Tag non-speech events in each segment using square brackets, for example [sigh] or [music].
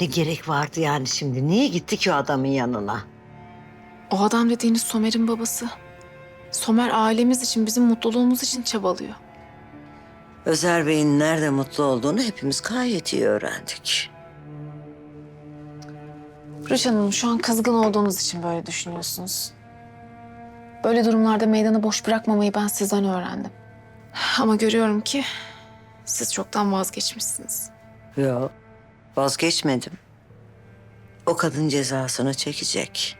Ne gerek vardı yani şimdi? Niye gitti ki o adamın yanına? O adam dediğiniz Somer'in babası. Somer ailemiz için, bizim mutluluğumuz için çabalıyor. Özer Bey'in nerede mutlu olduğunu hepimiz gayet iyi öğrendik. Rüçhan Hanım şu an kızgın olduğunuz için böyle düşünüyorsunuz. Böyle durumlarda meydanı boş bırakmamayı ben sizden öğrendim. Ama görüyorum ki siz çoktan vazgeçmişsiniz. Yok, vazgeçmedim. O kadın cezasını çekecek.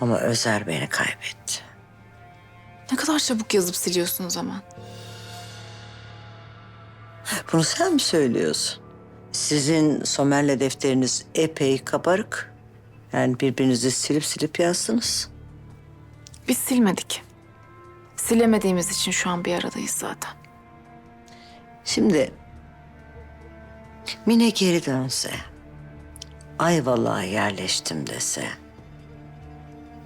Ama Özer beni kaybetti. Ne kadar çabuk yazıp siliyorsunuz hemen. Bunu sen mi söylüyorsun? Sizin Somer'le defteriniz epey kabarık. Yani birbirinizi silip silip yazdınız. Biz silmedik. Silemediğimiz için şu an bir aradayız zaten. Şimdi Mine geri dönse, Ayvalık'a yerleştim dese,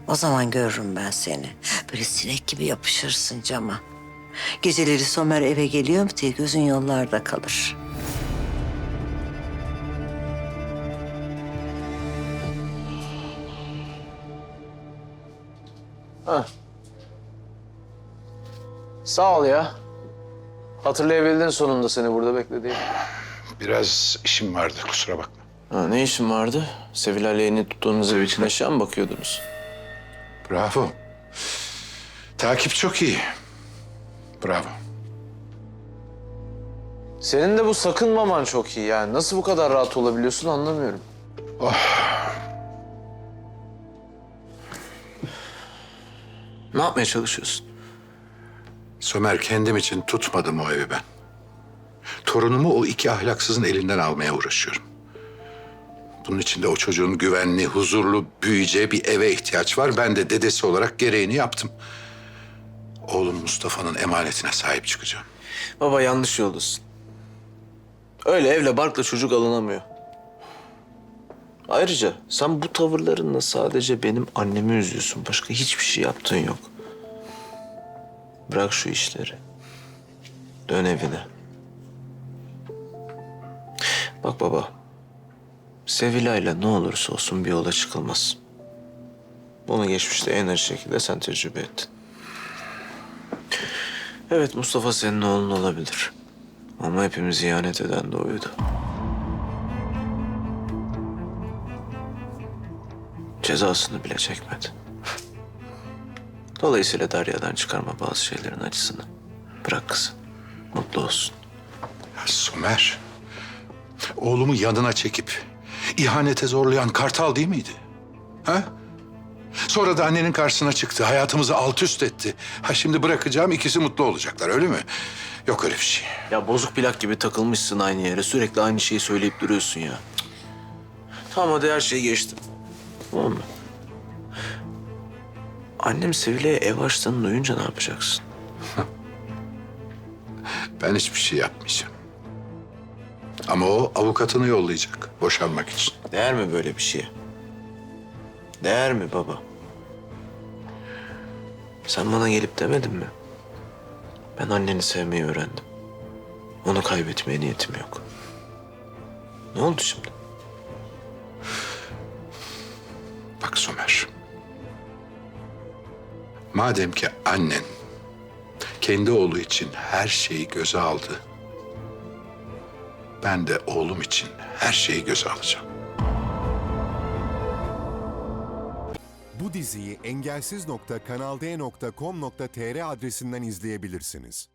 o zaman görürüm ben seni. Böyle sinek gibi yapışırsın cama. Geceleri Somer eve geliyor mu diye gözün yollarda kalır. Sağ ol ya. Hatırlayabildin sonunda seni burada beklediğim. Biraz işim vardı kusura bakma. Ha, ne işin vardı? Sevilay'la yeni tuttuğunuz ev için eşya mı bakıyordunuz? Bravo. Takip çok iyi. Bravo. Senin de bu sakınmaman çok iyi yani. Nasıl bu kadar rahat olabiliyorsun anlamıyorum. Ne yapmaya çalışıyorsun? Somer kendim için tutmadım o evi ben. Torunumu o iki ahlaksızın elinden almaya uğraşıyorum. Bunun için de o çocuğun güvenli, huzurlu büyüyeceği bir eve ihtiyaç var. Ben de dedesi olarak gereğini yaptım. Oğlum Mustafa'nın emanetine sahip çıkacağım. Baba yanlış yoldasın. Öyle evle barkla çocuk alınamıyor. Ayrıca sen bu tavırlarınla sadece benim annemi üzüyorsun. Başka hiçbir şey yaptığın yok. Bırak şu işleri. Dön evine. Bak baba. Sevilay'la ne olursa olsun bir yola çıkılmaz. Bunu geçmişte en acı şekilde sen tecrübe ettin. Evet Mustafa senin oğlun olabilir. Ama hepimiz ihanet eden de oydu. Cezasını bile çekmedi. Dolayısıyla Derya'dan çıkarma bazı şeylerin acısını. Bırak kızı. Mutlu olsun. Ya Somer, oğlumu yanına çekip ihanete zorlayan Kartal değil miydi? Ha? Sonra da annenin karşısına çıktı, hayatımızı alt üst etti. Ha şimdi bırakacağım, ikisi mutlu olacaklar öyle mi? Yok öyle bir şey. Ya bozuk plak gibi takılmışsın aynı yere. Sürekli aynı şeyi söyleyip duruyorsun ya. Tamam hadi her şeyi geçtim. Tamam mı? Annem Sevilay'a ev açtığını duyunca ne yapacaksın? [laughs] Ben hiçbir şey yapmayacağım. Ama o avukatını yollayacak boşanmak için. Değer mi böyle bir şeye? Değer mi baba? Sen bana gelip demedin mi? Ben anneni sevmeyi öğrendim. Onu kaybetmeye niyetim yok. Ne oldu şimdi? Bak Somer. Madem ki annen kendi oğlu için her şeyi göze aldı. Ben de oğlum için her şeyi göze alacağım. Bu diziyi engelsiz.kanalde.com.tr adresinden izleyebilirsiniz.